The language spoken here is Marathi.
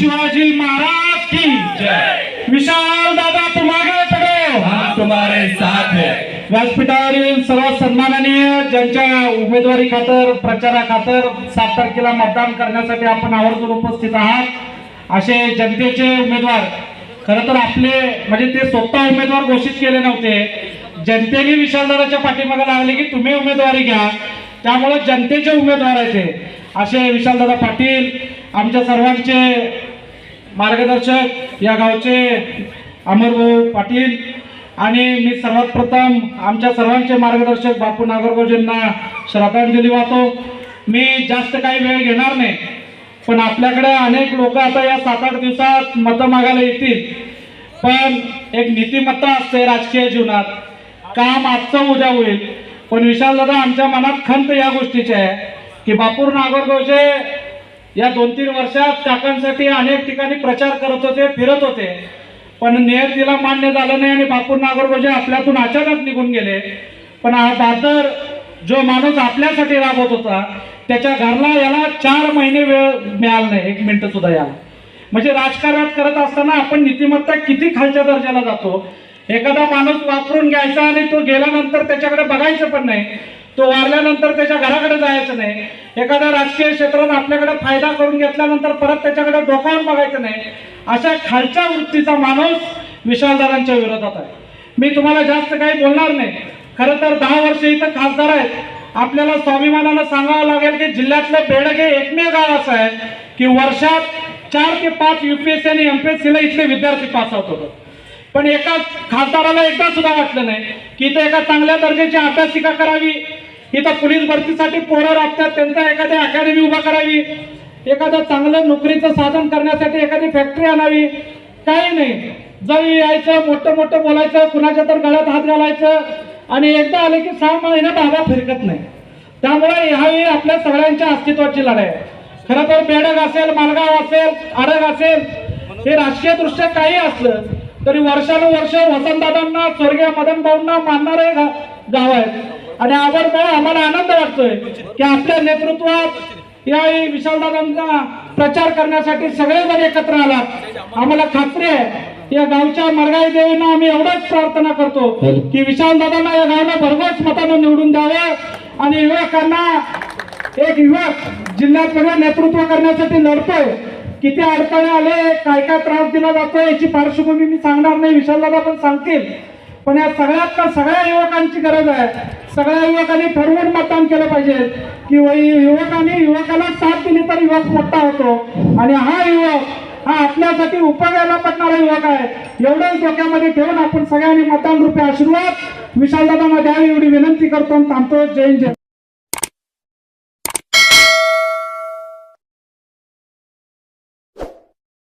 शिवाजी महाराज की विशाल दादा तुम्हारे पडो हम तुम्हारे साथ है। व्यासपीठावरील सर्व सन्माननीय ज्यांच्या उमेदवारी खातर प्रचारा खातर सात तारखेला मतदान करण्यासाठी आपण आवर्जून उपस्थित आहात असे जनतेचे उमेदवार खरं तर आपले म्हणजे ते स्वतः उमेदवार घोषित केले नव्हते. जनतेने विशालदाराच्या पाठीमागे लागले की तुम्ही उमेदवारी घ्या. त्यामुळे जनतेचे उमेदवार आहेत असे विशालदादा पाटील आमच्या सर्वांचे मार्गदर्शक या गावचे अमरभाऊ पाटील आणि मी सर्वात प्रथम आमच्या सर्वांचे मार्गदर्शक बापू नागरगोजींना श्रद्धांजली वाहतो. मी जास्त काही वेळ घेणार नाही पण आपल्याकडे अनेक लोक आता या सात आठ दिवसात मतं मागायला येतील. पण एक नीतिमत्ता असते राजकीय जीवनात. काम आजचं उद्या होईल. पण विशाल दादा आमच्या मनात खंत या गोष्टीची आहे की बापूर नागरगोजे या दोन तीन वर्षात काकांसाठी अनेक ठिकाणी प्रचार करत होते फिरत होते. पण नियतीला मान्य झालं नाही आणि बापूर नागरगोजे आपल्यातून अचानक निघून गेले. पण हा दादर जो माणूस आपल्यासाठी राबवत होता त्याच्या घरला याला चार महिने वेळ मिळाला नाही एक मिनिट सुद्धा याला. म्हणजे राजकारणात करत असताना आपण नीतिमत्ता किती खालच्या दर्जाला जातो? एखादा माणूस वापरून घ्यायचा आणि तो गेल्यानंतर त्याच्याकडे बघायचं पण नाही. तो वारल्यानंतर त्याच्या घराकडे जायचं नाही. एखाद्या राजकीय क्षेत्रात आपल्याकडे फायदा करून घेतल्यानंतर परत त्याच्याकडे डोकावून बघायचं नाही. अशा खालच्या वृत्तीचा माणूस विशालदारांच्या विरोधात आहे. मी तुम्हाला जास्त काही बोलणार नाही. खरं तर दहा वर्ष इथं खासदार आहेत. आपल्याला स्वाभिमानानं सांगावं लागेल की जिल्ह्यातलं बेडग हे एकमेव गाव असं आहे की वर्षात चार ते पाच युपीएससी आणि एमपीएससीला इथले विद्यार्थी पास आउट होतात. पण एका खासदाराला एकदा सुद्धा वाटलं नाही की इथं एका चांगल्या दर्जाची अभ्यासिका करावी इथं पोलीस भरतीसाठी पोरं लागतात त्यांचा एखादी अकॅडमी उभा करावी. एखादं चांगलं नोकरीचं साधन करण्यासाठी एखादी फॅक्टरी आणावी. काही नाही. जाऊ यायचं मोठं मोठं बोलायचं कुणाच्या तर गळ्यात हात घालायचं आणि एकदा आले की सहा महिने बाबा फिरकत नाही. त्यामुळे ह्यावेळी आपल्या सगळ्यांच्या अस्तित्वाची लढाई आहे. खरं तर बेडग असेल मालगाव असेल आडग असेल हे राजकीय काही असलं तरी वर्षानुवर्ष वसंतदादांना स्वर्गीय मदन भाऊंना मानणारे गाव आहेत. आणि आवडमुळे आम्हाला आनंद वाटतोय की आपल्या नेतृत्वात या विशालदादांचा प्रचार करण्यासाठी सगळेजण एकत्र आलात. आम्हाला खात्री आहे या गावच्या मरगाई देवींना आम्ही एवढंच प्रार्थना करतो की विशालदादांना या गावाला भरघोस मतानं निवडून द्यावं. आणि युवकांना एक युवक जिल्ह्यात नेतृत्व करण्यासाठी लढतोय. किती अडचणी आले काय काय त्रास दिला जातोय याची पार्श्वभूमी मी सांगणार नाही विशालदादा पण सांगतील. पण या सगळ्यात तर सगळ्या युवकांची गरज आहे. सगळ्या युवकांनी ठरवून मतदान केलं पाहिजे. की युवकांनी युवकाला साथ दिली तर युवक मोठा होतो. आणि हा युवक हा आपल्यासाठी उपयोगाला पडणारा युवक आहे. एवढंच डोक्यामध्ये ठेवून आपण सगळ्यांनी मतदान रुपये आशीर्वाद. विशालदादांना द्यावी एवढी विनंती करतो आणि थांबतो. जय जय